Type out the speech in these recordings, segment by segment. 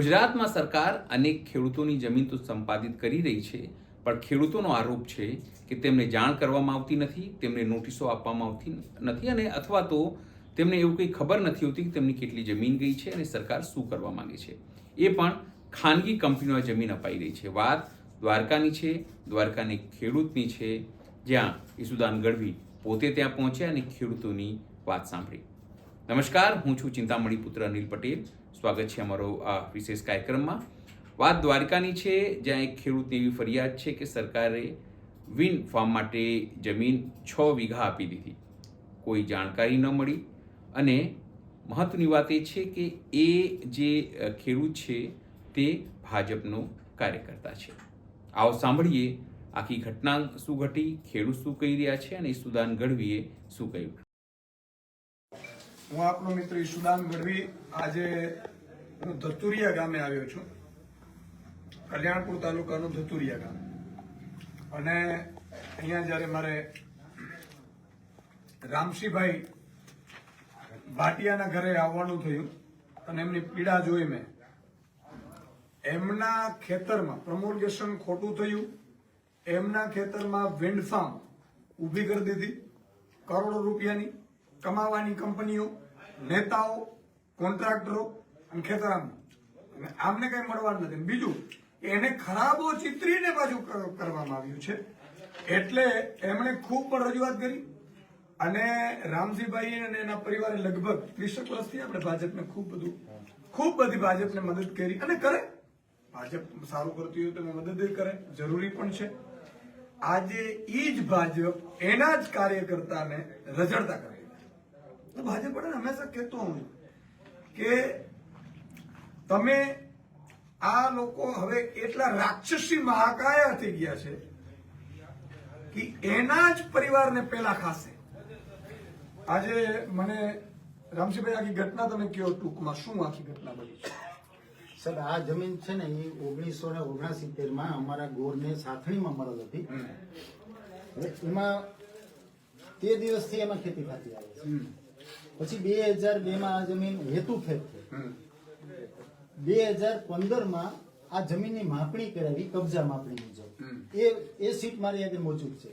ગુજરાતમાં સરકાર અનેક ખેડૂતોની જમીન તો સંપાદિત કરી રહી છે, પણ ખેડૂતોનો આરોપ છે કે તેમને જાણ કરવામાં આવતી નથી, તેમને નોટિસો આપવામાં આવતી નથી અને અથવા તો તેમને એવું કંઈ ખબર નથી હોતી કે તેમની કેટલી જમીન ગઈ છે અને સરકાર શું કરવા માંગે છે. એ પણ ખાનગી કંપનીઓએ જમીન અપાઈ રહી છે. વાત દ્વારકાની છે, દ્વારકાની ખેડૂતની છે, જ્યાં ઈસુદાન ગઢવી પોતે ત્યાં પહોંચ્યા અને ખેડૂતોની વાત સાંભળી. નમસ્કાર, હું છું ચિંતામણી પુત્ર અનિલ પટેલ. સ્વાગત છે અમારો આ વિશેષ કાર્યક્રમમાં. વાત દ્વારકાની છે, જ્યાં એક ખેડૂતની એવી ફરિયાદ છે કે સરકારે વિન ફાર્મ માટે જમીન છ વીઘા આપી દીધી. કોઈ જાણકારી ન મળી. અને મહત્વની વાત એ છે કે એ જે ખેડૂત છે તે ભાજપનો કાર્યકર્તા છે. આવો સાંભળીએ, આખી ઘટના શું ઘટી, ખેડૂત શું કહી રહ્યા છે અને સુદાન ગઢવીએ શું કહ્યું? હું આપનો મિત્ર ઈશુદાન ગઢવી આજે હું ધતુરિયા ગામે આવ્યો છું. કલ્યાણપુર તાલુકાનું ધતુરિયા ગામ. અને અહીંયા જ્યારે મારે રામશીભાઈ ભાટિયાના ઘરે આવવાનું થયું અને એમની પીડા જોઈ મેં, એમના ખેતરમાં પ્રમોલ્ગેશન ખોટું થયું, એમના ખેતરમાં વિન્ડ ફાર્મ ઊભી કરી દીધી, કરોડો રૂપિયાની કમાવાની કંપનીઓ, નેતાઓ, કોન્ટ્રાક્ટરો અને ખેતરામાં આમને કઈ મળવાનું નથી. બીજું, એને ખરાબો ચિત્રીને પાછું કરવામાં આવ્યું છે. એટલે એમણે ખૂબ પણ રજૂઆત કરી. અને રામજીભાઈ અને એના પરિવારે લગભગ ત્રીસેક વર્ષથી આપણે ભાજપને ખૂબ બધું, ખૂબ બધી ભાજપને મદદ કરી અને કરે. ભાજપ સારું કરતી હોય તો મદદ કરે. જરૂરી પણ છે. આજે ઈ જ ભાજપ એના જ કાર્યકર્તાને રજડતા કરે. તો ભાજપ પણ હંમેશા કહેતો હું કે તમે આ લોકો હવે એટલા રાક્ષસી મહાકાયા થઈ ગયા છે કે એના જ પરિવારને પેલા ખાશે. આજે મને રામસિંહભાઈ આખી ઘટના તમે કયો ટૂંકમાં શું આખી ઘટના બની છે? સર આ જમીન છે ને એ ઓગણીસો ને ઓગણસિત્તેરમાં અમારા ગોરને સાથણીમાં મળેલ હતી. એમાં તે દિવસથી એમાં ખેતી થતી આવે છે. પછી બે હજાર બે માં આ જમીન હેતુફેર થઈ બે હજાર પંદરમાં આ જમીનની માપણી કરાવી કબજા માપણી મુજબ. એ એ સીટ મારી આગળ મોજૂદ છે.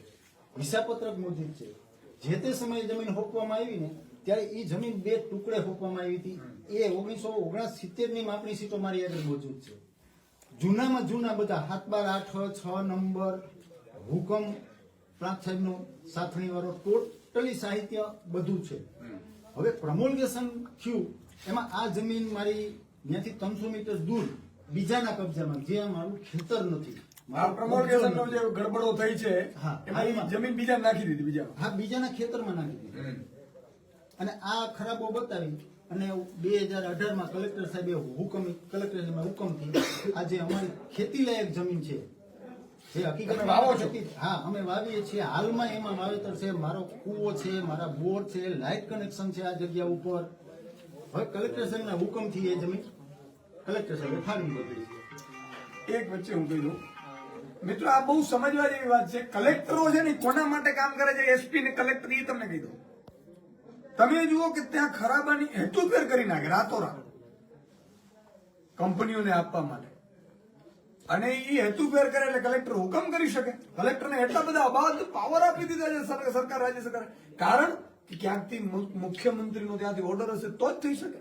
હિસાબપત્રક મોજૂદ છે. જે તે સમયે જમીન હોપવામાં આવી ને ત્યારે એ જમીન બે ટુકડે હોપવામાં આવી હતી. એ ઓગણીસો ઓગણસિત્તેરની માપણી સીટો મારી આગળ મોજૂદ છે. જૂનામાં જૂના બધા સાત બાર આઠ છ નંબર હુકમ પ્રાંત સાહેબનો સાથણી વાળો ટોટલી સાહિત્ય બધું છે. હવે પ્રમોલ્ગેશન થયું. એમાં આ જમીન મારી ત્યાંથી ત્રણસો મીટર દૂર બીજાના કબજામાં જે મારું ખેતર નથી. ગડબડો થઈ છે જમીન બીજા નાખી દીધી બીજા હા બીજાના ખેતરમાં નાખી દીધી. અને આ ખરાબો બતાવી અને બે હજાર અઢારમાં કલેક્ટર સાહેબે હુકમ કલેક્ટર સાહેબના હુકમથી આજે અમારી ખેતી લાયક જમીન છે. જે હકીકત વાવો છો? હા અમે વાવીએ છીએ. હાલમાં એમાં વાવેતર છે મારો કૂવો છે મારા બોર છે લાઇટ કનેક્શન છે આ જગ્યા ઉપર. હવે કલેક્ટર સાહેબના હુકમથી એ જમીન કલેક્ટર સાહેબે ફાળવી છે. એક વચ્ચે હું કહી દઉં. મિત્રો આ બહુ સમજવા જેવી વાત છે. કલેક્ટરો છે ને કોના માટે કામ કરે છે? એસપી ને કલેક્ટર એ તમને કહી દઉં. તમે જુઓ કે ત્યાં ખરાબાની હેતુફેર કરી નાખે રાતોરાત. કંપનીઓને આપવા માટે. અને એ હેતુફેર કરે એટલે કલેક્ટર હુકમ કરી શકે. કલેક્ટરને એટલા બધા અબાધ પાવર આપી દીધા છે સરકાર રાજ્ય સરકાર. કારણ કે ક્યાંકથી મુખ્યમંત્રીનો ત્યાંથી ઓર્ડર હશે તો જ થઈ શકે.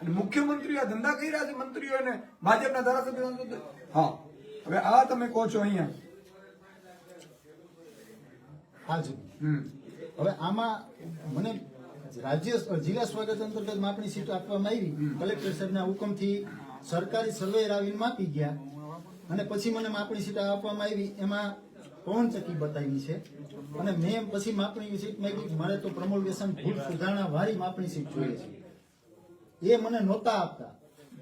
અને મુખ્યમંત્રીઓ આ ધંધા કરી રહ્યા છે મંત્રીઓ અને ભાજપના ધારાસભ્યો હા. હવે આ તમે કહો છો અહીંયા. હાજી હવે આમાં મને રાજ્ય જિલ્લા સ્વાગત અંતર્ગત માપણી સીટ આપવામાં આવી. કલેક્ટર સાહેબના હુકમથી સરકારી સર્વેયર આવીને માપી ગયા. અને પછી મને માપણી સીટ આપવામાં આવી. એમાં પવનચક્કી બતાવી છે. અને મેં પછી માપણી સીટ માંગી કે મારે તો પ્રમોલ્ગેશન ભૂલ સુધારણા વાળી માપણી સીટ જોઈએ છે. એ મને નહોતા આપતા.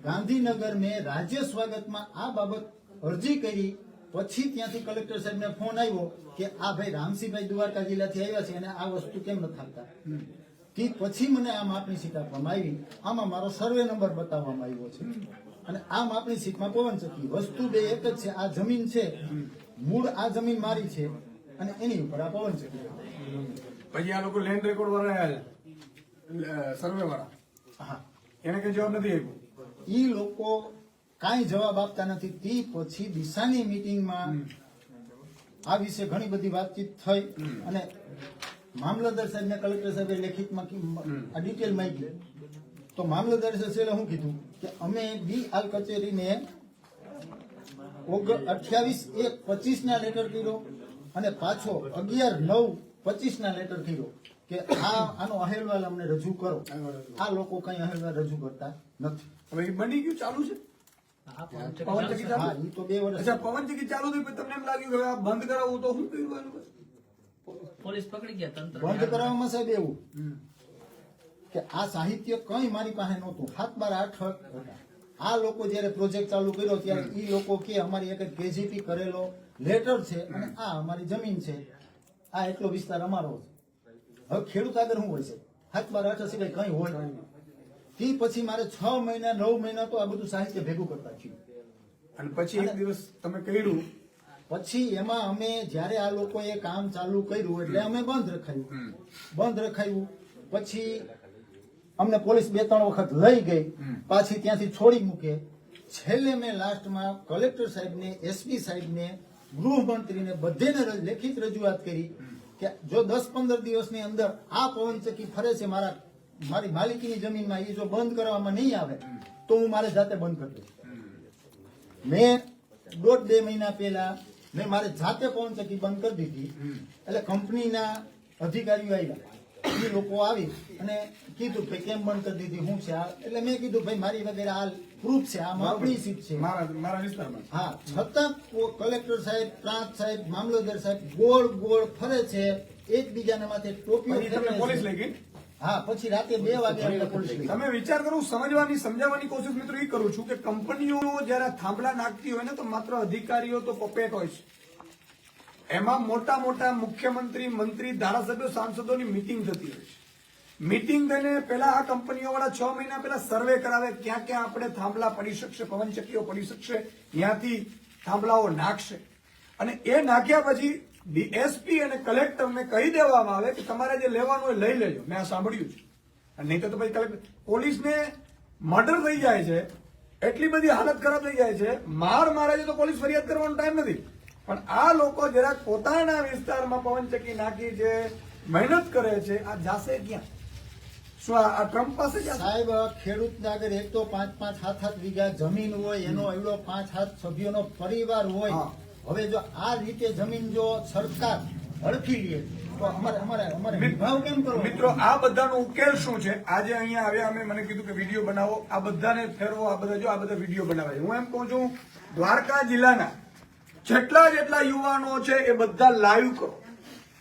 ગાંધીનગર મેં રાજ્ય સ્વાગતમાં આ બાબત અરજી કરી. પછી ત્યાંથી કલેક્ટર સાહેબને ફોન આવ્યો કે, આ ભાઈ રામસિંહભાઈ દ્વારકા જિલ્લાથી આવ્યા છે અને આ વસ્તુ કેમ નથી આપતા? કે પછી મને આ માપણી સીટ આપવામાં આવી. આમાં મારો સર્વે નંબર બતાવવામાં આવ્યો છે. અને આ આપણી સીટમાં પવન ચક્કી વસ્તુ બે એક જ છે આ જમીન છે. મૂળ આ જમીન મારી છે અને એની ઉપર આ પવન ચક્કી પછી આ લોકો લેન્ડ રેકોર્ડ વાળા સર્વે વાળા. હા. એને કઈ જવાબ નથી આપ્યો. ઈ લોકો કાંઈ જવાબ આપતા નથી. તે પછી દિશાની મીટિંગમાં આ વિશે ઘણી બધી વાતચીત થઈ અને મામલતદાર સાહેબને કલેક્ટર સાહેબે લેખિતમાં આ ડિટેલ માંગી તો મામલતદાર સસેલે શું કીધું કે અમે બી આલ કચેરીને અઠ્યાવીસ એક પચીસ ના લેટર કર્યો અને પાછો અગિયાર નવ પચીસ ના લેટર કર્યો કે આ આનો અહેવાલ અમને રજૂ કરો. આ લોકો કઈ અહેવાલ રજૂ કરતા નથી. હવે એ બની ગયું ચાલુ છે? પવન ચાલુ? હા એ તો બે વર્ષ અચ્છા પવન ચક્કી ચાલુ થઈ તમને એમ લાગ્યું કે આ બંધ કરાવવું તો શું કર્યું એનું પછી? પોલીસ પકડી ગયા તંત્ર. બંધ કરાવવામાં સાહેબ એવું. કે આ સાહિત્ય કઈ મારી પાસે નહોતું. સાત બાર આઠ હતા. આ લોકો જયારે પ્રોજેક્ટ ચાલુ કર્યો ત્યારે એ લોકો કે અમારી એક કેજીપી કરેલો લેટર છે અને આ અમારી જમીન છે. આ એટલો વિસ્તાર અમારો છે. હવે ખેડૂત આગળ શું હોય છે? હાથ બાર આઠ સિવાય કઈ? હોય તે પછી મારે છ મહિના નવ મહિના તો આ બધું સાહિત્ય ભેગું કરતા થયું. અને પછી એક દિવસ તમે કર્યું? પછી એમાં અમે જ્યારે આ લોકોએ કામ ચાલુ કર્યું એટલે અમે બંધ રખાયું. બંધ રખાયું. પછી અમને પોલીસ બે ત્રણ વખત લઈ ગઈ. પાછી ત્યાંથી છોડી મૂકે. છેલ્લે મેં લાસ્ટમાં કલેક્ટર સાહેબને એસપી સાહેબને ગૃહમંત્રીને બધેને લેખિત રજૂઆત કરી કે જો દસ પંદર દિવસની અંદર આ પવનચક્કી ફરે છે મારા મારી માલિકીની જમીનમાં એ જો બંધ કરવામાં નહીં આવે તો હું મારે જાતે બંધ કરી દઈશ. મેં દોઢ બે મહિના પહેલા મેં મારે જાતે પવનચક્કી બંધ કરી દીધી. એટલે કંપનીના અધિકારીઓ આવ્યા. એ લોકો આવી અને કીધું ભાઈ કેમ બંધ કરી દીધી હું છે એટલે મેં કીધું ભાઈ મારી વગેરે આ પ્રૂફ છે આ આપણી સીટ છે. મારા મારા વિસ્તારમાં. હા છતાં કલેક્ટર સાહેબ પ્રાંત સાહેબ મામલતદાર સાહેબ ગોળ ગોળ ફરે છે એકબીજાના માથે ટોપીઓ તમને પોલીસ. લઈ ગઈ? હા પછી રાતે બે વાગે. તમે વિચાર કરો સમજવાની સમજાવવાની કોશિશ મિત્રો એ કરું છું કે કંપનીઓ જયારે થાંભલા નાખતી હોય ને તો માત્ર અધિકારીઓ તો પપેટ હોય છે. એમાં મોટા મોટા મુખ્યમંત્રી, મંત્રી, ધારાસભ્યો, સાંસદોની મિટિંગ થતી હોય છે. મિટિંગ થઈને પેલા આ કંપનીઓ વાળા છ મહિના પહેલા સર્વે કરાવે ક્યાં ક્યાં આપણે થાંભલા પડી શકશે, પવનચક્કીઓ પડી શકશે, ત્યાંથી થાંભલાઓ નાખશે. અને એ નાખ્યા પછી ડીએસપી અને કલેક્ટરને કહી દેવામાં આવે કે તમારે જે લેવાનું હોય લઈ લેજો. મેં આ સાંભળ્યું છે. નહીં તો પછી કલેક્ટર પોલીસને મર્ડર થઈ જાય છે. એટલી બધી હાલત ખરાબ થઈ જાય છે. માર મારે છે તો પોલીસ ફરિયાદ કરવાનો ટાઈમ નથી. પણ આ લોકો જરાક પોતાના વિસ્તારમાં પવનચક્કી નાખી છે મહેનત કરે છે. આ જાશે ક્યાં? શું આ ટ્રમ્પ પાસે સાહેબ ખેડૂત આગળ એક તો પાંચ પાંચ સાત સાત વીઘા જમીન હોય એનો એવડો પાંચ સાત સભ્યોનો પરિવાર હોય. હવે જો આ રીતે જમીન જો સરકાર હડફી લે તો અમારે અમારે અમારે મિત- કેમ કરવો? મિત્રો આ બધાનો ઉકેલ શું છે? આજે અહીંયા આવ્યા અમે મને કીધું કે વીડિયો બનાવો. આ બધાને ફેરવો આ બધા જો આ બધા વીડિયો બનાવે. હું એમ કહું છું દ્વારકા જિલ્લાના જેટલા જેટલા યુવાનો છે એ બધા લાઈવ કરો.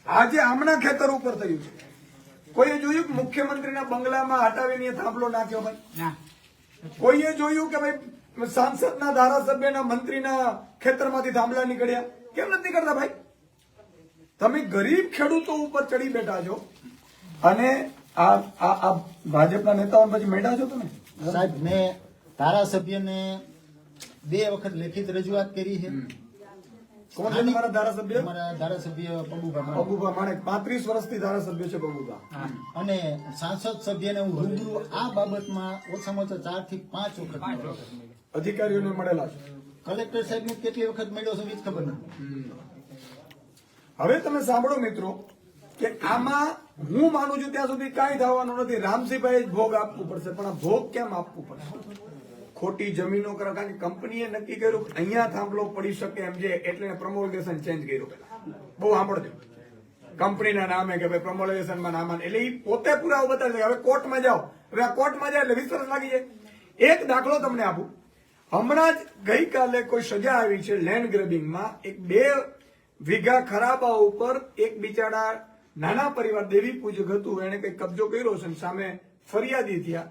આજે આમના ખેતર ઉપર થયું છે. કોઈએ જોયું કે મુખ્યમંત્રીના બંગલામાં હટાવીને એ થાંભલો નાખ્યો ભાઈ? કોઈએ જોયું કે ભાઈ સાંસદના ધારાસભ્યના મંત્રીના ખેતરમાંથી થાંભલા નીકળ્યા? કેમ નથી નીકળતા ભાઈ? તમે ગરીબ ખેડૂતો ઉપર ચડી બેઠા છો અને આ આ આ ભાજપના નેતાઓ પછી મેળા છો તમે? સાહેબ મેં ધારાસભ્યને બે વખત લેખિત રજૂઆત કરી છે. કોણ છે તમારા ધારાસભ્ય? અમારા ધારાસભ્ય પબુભા માણેક. માણેક. પાંત્રીસ વર્ષથી ધારાસભ્ય છે બબુભા અને સાંસદ સભ્યને હું રૂબરૂ આ બાબતમાં ઓછામાં ઓછા ચારથી પાંચ વખત અધિકારીઓને મળેલા છે. કલેક્ટર સાહેબ કેટલી વખત મળ્યો છે એ ખબર નથી. હવે તમે સાંભળો મિત્રો કે આમાં હું માનું છું ત્યાં સુધી કાંઈ થવાનું નથી. રામસિંહભાઈ ભોગ આપવું પડશે પણ આ ભોગ કેમ આપવું પડશે? ખોટી જમીનો કારણ કે કંપનીએ નક્કી કર્યું અહીંયા થાંભલો પડી શકે એમ છે એટલે પ્રમોલગેશન ચેન્જ કર્યું પેલા. બહુ સાંભળજો. કંપનીના નામે કે ભાઈ પ્રમોલેશનમાં નામ એટલે એ પોતે પુરાવો બતાવે હવે કોર્ટમાં જાઓ. હવે આ કોર્ટમાં જાય એટલે વીસ વર્ષ લાગી જાય. એક દાખલો તમને આપું. હમણાં જ ગઈકાલે કોઈ સજા આવી છે લેન્ડ ગ્રેબિંગમાં એક બે વીઘા ખરાબા ઉપર એક બિચારા નાના પરિવાર દેવી પૂજક હતું. એને કઈ કબજો કર્યો છે સામે ફરિયાદી થયા.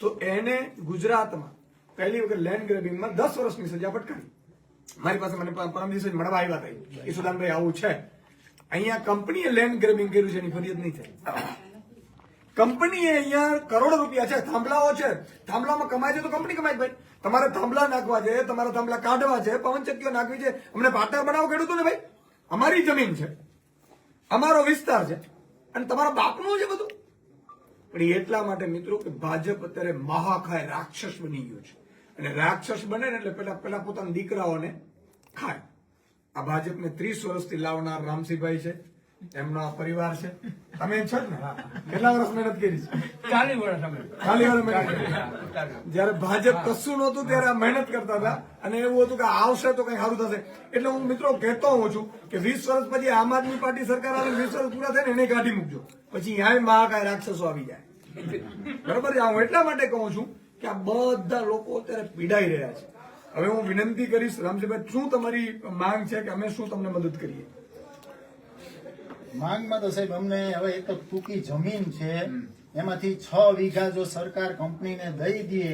તો એને ગુજરાતમાં પહેલી વખત લેન્ડ ગ્રેબિંગમાં દસ વર્ષની સજા ફટકારી મારી પાસે મને પરમ દિવસે મળવા આવ્યા હતા એ. સુદાનભાઈ આવું છે. અહીંયા કંપનીએ લેન્ડ ગ્રેબિંગ કર્યું છે એની ફરિયાદ નહીં થાય. કંપનીએ અહીંયા કરોડો રૂપિયા છે, થાંભલાઓ છે. થાંભલામાં કમાય છે તો કંપની કમાય ભાઈ. તમારે થાંભલા નાખવા છે, તમારા થાંભલા કાઢવા છે પવનચક્કીઓ નાખવી છે. અમને પાટા બનાવો ખેડૂતોને ભાઈ. અમારી જમીન છે. અમારો વિસ્તાર છે. અને તમારા બાપનું છે બધું. પણ એટલા માટે મિત્રો કે ભાજપ અત્યારે મહાખાય રાક્ષસ બની ગયું છે. અને રાક્ષસ બને ને એટલે પેલા પેલા પોતાના દીકરાઓને ખાય. આ ભાજપને ત્રીસ વર્ષથી લાવનાર રામસિંહભાઈ છે એમનો આ પરિવાર છે. તમે છો જ ને? કેટલા વર્ષ મહેનત કરી છે? ચાલી વર્ષ અમે. ખાલી વાર મહેનત જયારે ભાજપ કશું નહોતું ત્યારે આ મહેનત કરતા હતા. અને એવું હતું કે આવશે તો કઈ સારું થશે. એટલે હું મિત્રો કહેતો હોઉં છું કે વીસ વર્ષ પછી આમ આદમી પાર્ટી સરકાર આવે વીસ વર્ષ પૂરા થાય ને એને કાઢી મૂકજો. પછી અહીંયા મહાકાય રાક્ષસો આવી જાય. બરોબર છે? હું એટલા માટે કહું છું કે આ બધા લોકો અત્યારે પીડાઈ રહ્યા છે. હવે હું વિનંતી કરીશ રામજીભાઈ શું તમારી માંગ છે કે અમે શું તમને મદદ કરીએ? માંગમાં તો સાહેબ અમને હવે એક તો ટૂંકી જમીન છે એમાંથી છ વીઘા જો સરકાર કંપનીને દઈ દે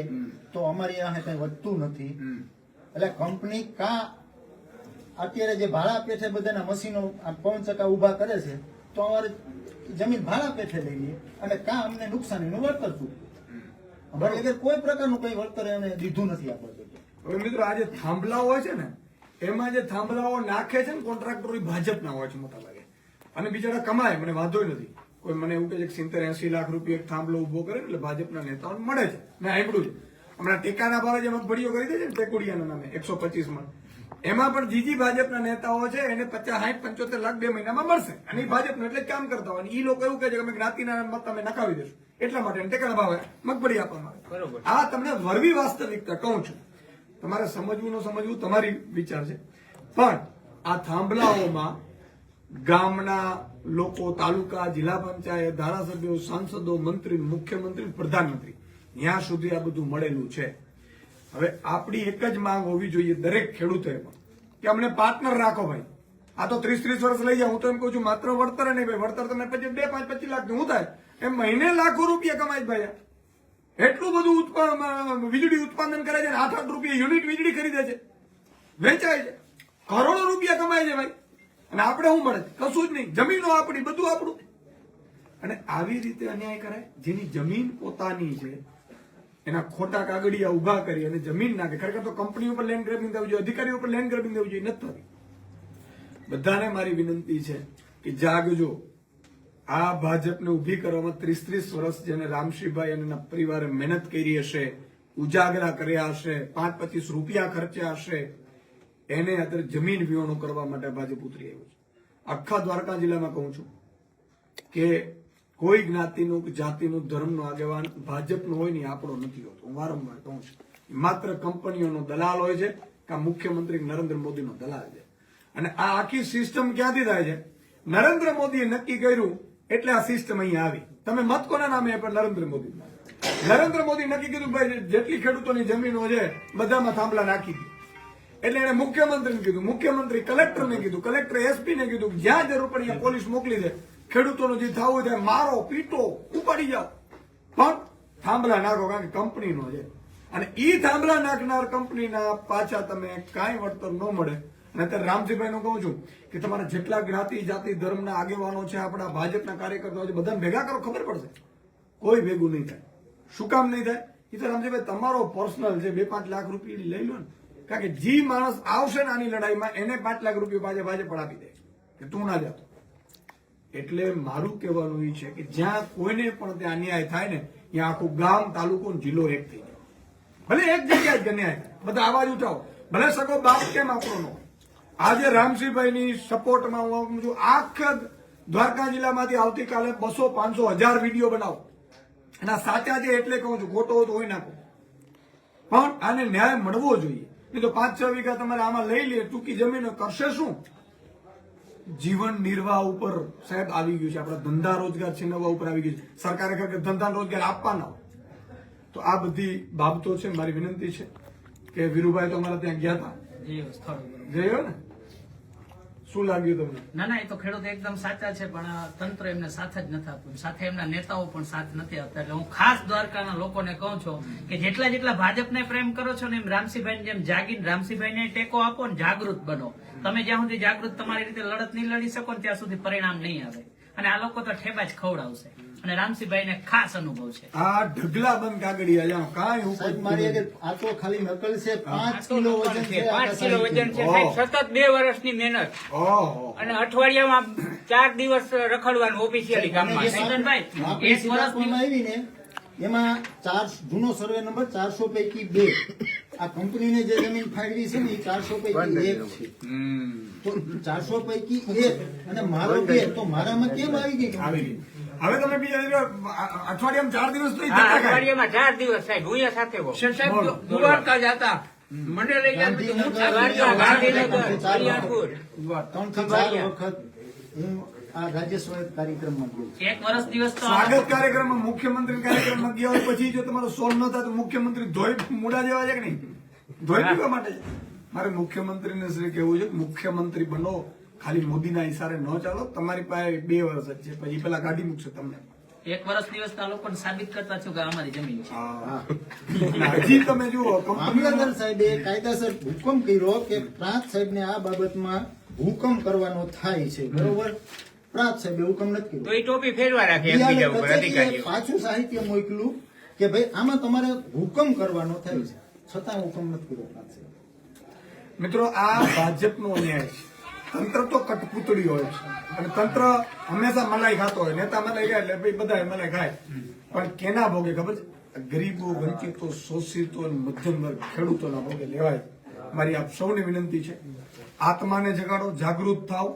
તો અમારી અહીં કઈ વધતું નથી. એટલે કંપની કા અત્યારે જે ભાડા પેઠે બધાના મશીનો આ પવન ચક્કા ઊભા કરે છે તો અમારે જમીન ભાડા પેઠે લઈ લઈએ અને કા અમને નુકસાનીનું વળતર શું? વગર કોઈ પ્રકારનું કઈ વળતર એને દીધું નથી આપણે હવે મિત્રો આજે થાંભલાઓ હોય છે ને એમાં જે થાંભલાઓ નાખે છે ને કોન્ટ્રાક્ટર ભાજપના હોય છે મોટા ભાગે અને બિચારા કમાય મને વાંધો નથી. કોઈ મને એવું કે સિત્તેર એસી લાખ રૂપિયા એક થાંભલો ઊભો કરે એટલે ભાજપના નેતાઓને મળે છે. મેં સાંભળ્યું છે. હમણાં ટેકાના ભાવે જે મગફળીઓ કરી દે છે ને ટેકુડિયાના નામે એકસો પચીસમાં એમાં પણ જીજી ભાજપના નેતાઓ છે એને પચાસ સાઠ પંચોતેર લાખ બે મહિનામાં મળશે. અને એ ભાજપનું એટલે કામ કરતા હોય. અને એ લોકો એવું કહે છે કે અમે જ્ઞાતિના મત તમે નકાવી દેશું એટલા માટે ટેકાના ભાવે મગફળી આપવામાં આવે. આ તમને વરવી વાસ્તવિકતા કહું છું. તમારે સમજવું ન સમજવું તમારી વિચાર છે. પણ આ થાંભલાઓમાં ગામના લોકો તાલુકા જિલ્લા પંચાયત ધારાસભ્યો સાંસદો મંત્રી મુખ્યમંત્રી પ્રધાનમંત્રી ત્યાં સુધી આ બધું મળેલું છે. હવે આપણી એક જ માંગ હોવી જોઈએ દરેક ખેડૂતોએ પણ કે અમને પાર્ટનર રાખો ભાઈ. આ તો ત્રીસ ત્રીસ વર્ષ લઈ જાઉં હું તો એમ કહું છું માત્ર વળતર નહીં ભાઈ. વળતર તમે પછી બે પાંચ પચીસ લાખ શું થાય. એમ મહિને લાખો રૂપિયા કમાય ભાઈ. એટલું બધું ઉત્પા- વીજળી ઉત્પાદન કરે છે આઠ આઠ રૂપિયા યુનિટ વીજળી ખરીદે છે. વેચાય છે. કરોડો રૂપિયા કમાય છે ભાઈ. અને આપણે શું મળે? કશું જ નહીં. જમીનો આપણી, બધું આપણું. અને આવી રીતે અન્યાય કરાય જેની જમીન પોતાની છે, એના ખોટા કાગળિયા ઊભા કરી અને જમીન નાખે. ખરેખર તો કંપની ઉપર લેન્ડ ગ્રેબિંગ થવું જોઈએ, અધિકારીઓ ઉપર લેન્ડ ગ્રેબિંગ થવું જોઈએ, નથી બધાને મારી વિનંતી છે કે જાગજો. આ ભાજપને ઊભી કરવામાં ત્રીસ ત્રીસ વર્ષ જેને રામશ્રીભાઈ અને પરિવારે મહેનત કરી હશે, ઉજાગરા કર્યા હશે પાંચ પચીસ રૂપિયા ખર્ચ્યા હશે, એને અત્યારે જમીન વિહોણું કરવા માટે ભાજપ ઉતરી આવ્યું છે. આખા દ્વારકા જિલ્લામાં કહું છું કે કોઈ જ્ઞાતિનું જાતિનું ધર્મનો આગેવાન ભાજપનો હોય ને આપણો નથી હોતો. હું વારંવાર કહું છું માત્ર કંપનીઓનો દલાલ હોય છે કે મુખ્યમંત્રી નરેન્દ્ર મોદીનો દલાલ છે. અને આ આખી સિસ્ટમ ક્યાંથી થાય છે? નરેન્દ્ર મોદીએ નક્કી કર્યું એટલે આ સિસ્ટમ અહીંયા આવી. તમે મત કોના નામે આપ્યા નરેન્દ્ર મોદી. નરેન્દ્ર મોદી નક્કી કીધું ભાઈ જેટલી ખેડૂતોની જમીનો છે, બધામાં થાંભલા નાખી દે. એટલે એને મુખ્યમંત્રીને કીધું. મુખ્યમંત્રી કલેક્ટરને કીધું. કલેક્ટર એસપી ને કીધું જ્યાં જરૂર પડે ત્યાં પોલીસ મોકલી દે. ખેડૂતોનું જે થવું છે મારો પીટો ઉપાડી જાઓ. પણ થાંભલા નાખો કારણ કે કંપનીનો છે. અને ઈ થાંભલા નાખનાર કંપનીના પાછા તમે કાંઈ વળતર ન મળે. અને અત્યારે રામજીભાઈ કહું છું કે તમારા જેટલા જ્ઞાતિ, જાતિ, ધર્મના આગેવાનો છે, આપણા ભાજપના કાર્યકર્તાઓ છે, બધાને ભેગા કરો, ખબર પડશે. કોઈ ભેગું નહીં થાય. શું કામ નહીં થાય? એ તો રામજીભાઈ, તમારો પર્સનલ છે બે પાંચ લાખ રૂપિયા લઈ લો ને. કારણ કે જે માણસ આવશે ને આની લડાઈમાં, એને પાંચ લાખ રૂપિયા ભાજપ ભાજપ પડાવી દે. કે તું ના જતો. એટલે મારું કહેવાનું એ છે કે જ્યાં કોઈને પણ ત્યાં અન્યાય થાય ને, ત્યાં આખું ગામ, તાલુકો જિલ્લો એક થઈ જાય. ભલે એક જગ્યાએ જ અન્યાય બધા અવાજ ઉઠાવો. ભલે સગો બાપ કેમ આપણો આજે રામસિંહભાઈની સપોર્ટમાં હું છું. આખા દ્વારકા જિલ્લામાંથી આવતીકાલે બસો પાંચસો હજાર વીડિયો બનાવો. અને સાચા છે એટલે કહું છું ખોટો તો હોય નાખો. પણ આને ન્યાય મળવો જોઈએ. નહીં તો પાંચ છ વીઘા તમારે આમાં લઈ લે ટૂંકી જમીન કરશે શું? જીવન નિર્વાહ ઉપર સાહેબ આવી ગયું છે. આપણા ધંધા રોજગાર છીનવવા ઉપર આવી ગયું છે. સરકારે ખરેખર ધંધા રોજગાર આપવાના તો આ બધી બાબતો છે મારી વિનંતી છે કે વીરુભાઈ તો અમારા ત્યાં ગયા હતા. જઈ ને? શું લાગ્યું તમને? ના ના, એ તો ખેડૂત એકદમ સાચા છે, પણ તંત્ર એમને સાથ જ નથી આપતું સાથે એમના નેતાઓ પણ સાથ નથી આપતા. એટલે હું ખાસ દ્વારકાના લોકોને કહું છું કે જેટલા જેટલા ભાજપને પ્રેમ કરો છો ને એમ રામસિંહભાઈ જેમ જાગીને રામસિંહભાઈને ટેકો આપો ને જાગૃત બનો. તમે જ્યાં સુધી જાગૃત તમારી રીતે લડત નહીં લડી શકો ત્યાં સુધી પરિણામ નહીં આવે. અને આ લોકો તો ઠેબા જ ખવડાવશે. અને રામસિંહભાઈને ખાસ અનુભવ છે. આ ઢગલા બંધ કાગડિયા જાણો કાંઈ સાહેબ મારી હું આગળ આ તો ખાલી નકલ છે પાંચ કિલો વજન છે. પાંચ કિલો વજન છે સતત બે વર્ષની મહેનત. અને અઠવાડિયામાં ચાર દિવસ રખડવાનું ઓફિશિયલી કામમાં. ચેતનભાઈ, એક વર્ષની- આપવામાં આવી ને એમાં ચાર જૂનો સર્વે નંબર ચારસો પૈકી બે. આ કંપનીને જે જમીન ફાળવી છે ને એ ચારસો પૈકી એક છે. તો ચારસો પૈકી એક. અને મારો બે તો મારામાં કેમ આવી ગઈ? આવી ગઈ. હવે તમે બીજા અઠવાડિયામાં ચાર દિવસ તો. અઠવાડિયામાં ચાર દિવસ સાહેબ હું સાથે. દ્વારકા જતા મને લઈ આ કાર્યક્રમમાં ગયો એક વર્ષ દિવસ સ્વાગત કાર્યક્રમમાં મુખ્યમંત્રી કાર્યક્રમમાં ગયા હોય પછી જો તમારો સોલ ન થાય તો મુખ્યમંત્રી ધોઈ મુડા જેવા છે કે નહીં? ધોઈ પીવા માટે? મારે મારે મુખ્યમંત્રીને શ્રી કહેવું છે મુખ્યમંત્રી બનો. ખાલી મોદીના ઇશારે ન ચાલો તમારી પાસે બે વર્ષ જ છે. પછી પેલા કાઢી મૂકશે તમને. એક વર્ષ દિવસના લોકોને સાબિત કરતા છો કે અમારી જમીન છે. હજી તમે જુઓ મામલતદાર સાહેબે કાયદાસર હુકમ કર્યો કે પ્રાંત સાહેબને આ બાબતમાં હુકમ કરવાનો થાય છે. બરોબર? પ્રાંત સાહેબે હુકમ નથી તો એ ટોપી ફેરવા રાખે બિહાર એકબીજા ઉપર કચેરીએ અધિકારીઓ. પાછું સાહિત્ય મોકલું કે ભાઈ આમાં તમારે હુકમ કરવાનો થાય છે. છતાં હુકમ નથી કર્યો પ્રાંત સાહેબે. મિત્રો આ ભાજપનો અન્યાય છે. તંત્ર તો કટપુતળી હોય છે. અને તંત્ર હંમેશા મલાઈ ખાતો હોય. નેતા મલાઈ ખાય એટલે ભાઈ બધા મલાઈ ખાય. પણ કેના ભોગે ખબર છે? ગરીબો, વંચિતો, શોષિતો મધ્યમ વર્ગ, ખેડૂતોના ભોગે લેવાય. મારી આપ સૌને વિનંતી છે, આત્માને જગાડો, જાગૃત થાવ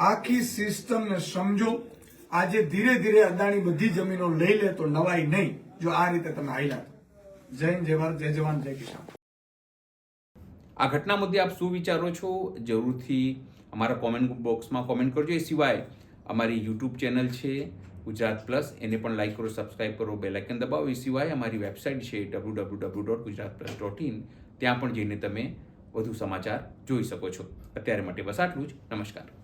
આખી સિસ્ટમને સમજો. આજે ધીરે ધીરે અદાણી બધી જમીનો લઈ લે તો નવાઈ નહીં. જો આ રીતે તમે હાઈલા જય જય જય જવાન, જય કિસાન. આ ઘટના મુદ્દે આપ શું વિચારો છો? જરૂરથી અમારા કોમેન્ટ બોક્સમાં કોમેન્ટ કરજો. એ સિવાય અમારી યુટ્યુબ ચેનલ છે, ગુજરાત પ્લસ એને પણ લાઈક કરો સબસ્ક્રાઇબ કરો બેલ આઇકન દબાવો. એ સિવાય અમારી વેબસાઇટ છે W W W dot Gujarat plus dot in ત્યાં પણ જઈને તમે વધુ સમાચાર જોઈ શકો છો. અત્યારે માટે બસ આટલું જ. નમસ્કાર.